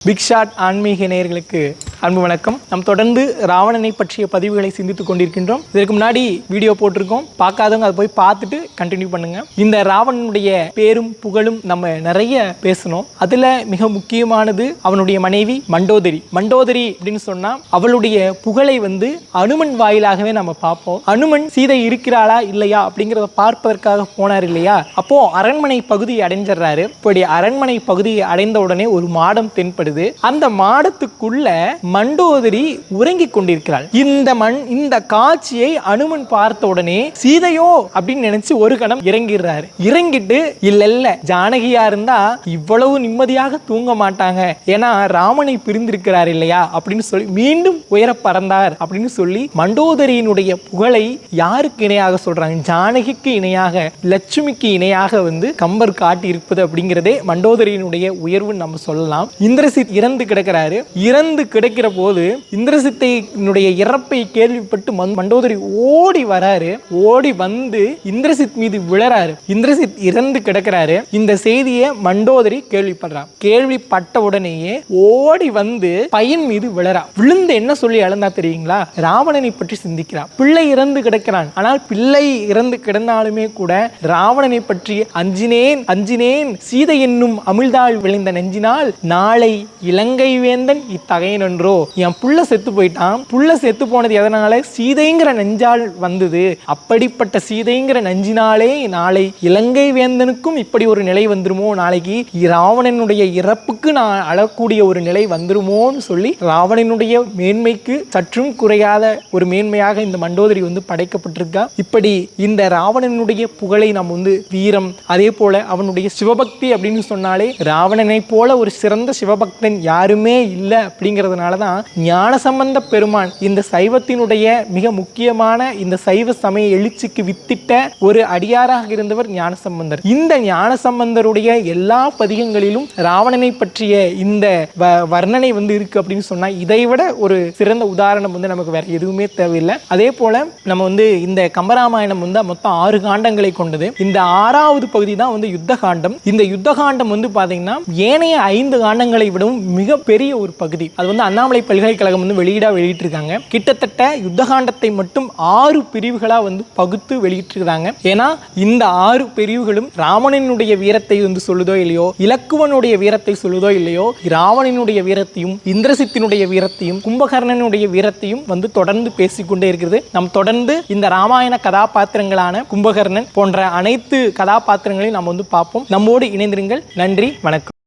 Big shot ஆன்மீக நேயர்களுக்கு அன்பு வணக்கம். நம் தொடர்ந்து ராவணனை பற்றிய பதிவுகளை சிந்தித்துக் கொண்டிருக்கின்றோம். இதற்கு முன்னாடி வீடியோ போட்டிருக்கோம். பார்க்காதவங்க அதை போய் பார்த்துட்டு கண்டினியூ பண்ணுங்க. இந்த ராவணனுடைய பேரும் புகழும் நம்ம நிறைய பேசணும். அதுல மிக முக்கியமானது அவனுடைய மனைவி மண்டோதரி. மண்டோதரி அப்படின்னு சொன்னா அவளுடைய புகழை வந்து அனுமன் வாயிலாகவே நம்ம பார்ப்போம். அனுமன் சீதை இருக்கிறாளா இல்லையா அப்படிங்கிறத பார்ப்பதற்காக போனார் இல்லையா? அப்போ அரண்மனை பகுதியை அடைஞ்சிடுறாரு. இப்படி அரண்மனை பகுதியை அடைந்த உடனே ஒரு மாடம் தென்படுது. அந்த மாடத்துக்குள்ள மண்டோதரி உறங்கிக் கொண்டிருக்கிறாள். இந்த மண் இந்த காட்சியை அனுமன் பார்த்த உடனே சீதையோ! அப்படின்னு நினைச்சு ஒரு கணம் இறங்கிடுறாரு. இறங்கிட்டு இல்ல இல்ல ஜானகியா இருந்தா இவ்வளவு நிம்மதியாக தூங்க மாட்டாங்க. ஏன்னா ராமனை பிரிந்திருக்கிறார் இல்லையா? அப்படின்னு சொல்லி மீண்டும் உயர பறந்தார் அப்படின்னு சொல்லி மண்டோதரியினுடைய புகழை யாருக்கு இணையாக சொல்றாங்க? ஜானகிக்கு இணையாக லட்சுமிக்கு இணையாக வந்து கம்பர் காட்டி இருப்பது அப்படிங்கிறதே மண்டோதரியினுடைய உயர்வு நம்ம சொல்லலாம். இந்திரசித் இறந்து கிடக்கிறாரு. இறந்து இருக்கிற போது இந்திரசித்தையினுடைய இறப்பை கேள்விப்பட்டு மண்- மண்டோதரி ஓடி வராரு. ஓடி வந்து இந்திரசித் மீது விழறாரு. இந்திரசித் இறந்து கிடக்கிறாரு. இந்த செய்தியை மண்டோதரி கேள்விப்படுறா. கேள்விப்பட்ட உடனேயே ஓடி வந்து பையன் மீது விழறா. விழுந்து என்ன சொல்லி அளந்தா தெரியுங்களா? ராவணனை பற்றி சிந்திக்கிறா. பிள்ளை இறந்து கிடக்கிறான். ஆனால் பிள்ளை இறந்து கிடந்தாலுமே கூட ராவணனை பற்றி அஞ்சினேன் அஞ்சினேன். சீதை என்னும் அமிழ்தாள் விளைந்த நெஞ்சினால் நாளை இலங்கை வேந்தன் இத்தகையனன்றோ என் புள்ள செத்து போயிட்டான். புள்ள செத்து போனது எதனால? சீதைங்கிற நெஞ்சால் வந்தது. அப்படிப்பட்ட சீதைங்கிற நஞ்சினாலே நாளை இலங்கை வேந்தனுக்கும் இப்படி ஒரு நிலை வந்துருமோ? நாளைக்கு ராவணனுடைய இறப்புக்கு நான் அழக்கூடிய ஒரு நிலை வந்துருமோன்னு சொல்லி ராவணனுடைய மேன்மைக்கு சற்றும் குறையாத ஒரு மேன்மையாக இந்த மண்டோதரி வந்து படைக்கப்பட்டிருக்கா. இப்படி இந்த ராவணனுடைய புகழை நாம் வந்து வீரம் அதே போல அவனுடைய சிவபக்தி அப்படின்னு சொன்னாலே ராவணனை போல ஒரு சிறந்த சிவபக்தன் யாருமே இல்லை அப்படிங்கிறதுனால தான் ஞானசம்பந்த பெருமான் இந்த சைவத்தினுடைய மிக முக்கியமான இந்த சைவ சமய எழுச்சிக்கு வித்திட்ட ஒரு அடியாராக இருந்தவர் ஞானசம்பந்தர். இந்த ஞானசம்பந்தருடைய எல்லா பதிகங்களிலும் ராவணனை பற்றிய இந்த வர்ணனை வந்து இருக்கு அப்படின்னு சொன்னா இதை விட ஒரு சிறந்த உதாரணம் வந்து நமக்கு வேற எதுவுமே தேவையில்லை. அதே போல நம்ம வந்து இந்த கம்பராமாயணம் வந்து மொத்தம் ஆறு காண்டங்களை கொண்டது. இந்த ஆறாவது பகுதி தான் வந்து யுத்த காண்டம். இந்த யுத்த காண்டம் வந்து பாத்தீங்கன்னா ஏனைய ஐந்து காண்டங்களை விடவும் மிகப்பெரிய ஒரு பகுதி. அது வந்து அண்ணாமலை பல்கலைக்கழகம் வந்து வெளியீடாக வெளியிட்டிருக்காங்க. கிட்டத்தட்ட யுத்த காண்டத்தை மட்டும் ஆறு பிரிவுகளாக வந்து பகுத்து வெளியிட்டிருக்கிறாங்க ஏன்னா இந்த ஆறு பிரிவுகளும் ராவணனுடைய வீரத்தை வந்து சொல்லுதோ இல்லையோ இலக்குவனுடைய வீரத்தை சொல்லுதோ இல்லையோ ராவணனுடைய வீரத்தையும் இந்திரசித்தினுடைய வீரத்தையும் கும்பகர்ணனுடைய வீரத்தையும் வந்து தொடர்ந்து பேசிக்கொண்டே இருக்கிறது. நாம் தொடர்ந்து இந்த ராமாயண கதாபாத்திரங்களான கும்பகர்ணன் போன்ற அனைத்து கதாபாத்திரங்களையும் நம்ம வந்து பார்ப்போம். நம்மோடு இணைந்திருங்கள். நன்றி வணக்கம்.